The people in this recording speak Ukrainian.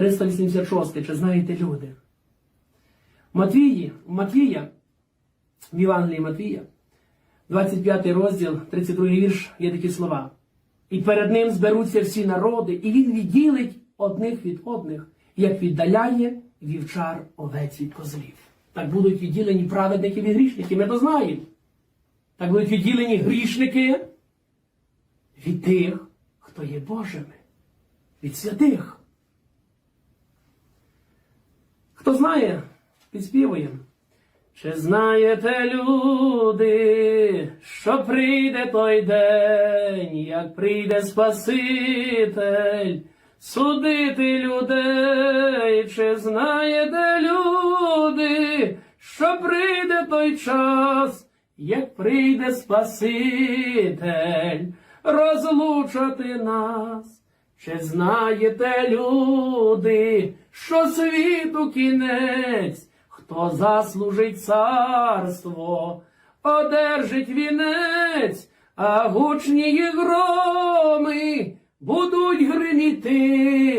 386. Чи знаєте люди? Матвії, Матвія, в Євангелії Матвія, 25 розділ, 32 вірш, є такі слова. І перед ним зберуться всі народи, і він відділить одних від одних, як віддаляє вівчар овець від козлів. Так будуть відділені праведники від грішників, ми то знаємо. Так будуть відділені грішники від тих, хто є Божими, від святих. Хто знає, підспівуємо. Чи знаєте, люди, що прийде той день, як прийде Спаситель, судити людей, чи знаєте, люди, що прийде той час, як прийде Спаситель, розлучати нас. Чи знаєте, люди, що світу кінець, хто заслужить царство, одержить вінець, а гучні громи будуть гриміти.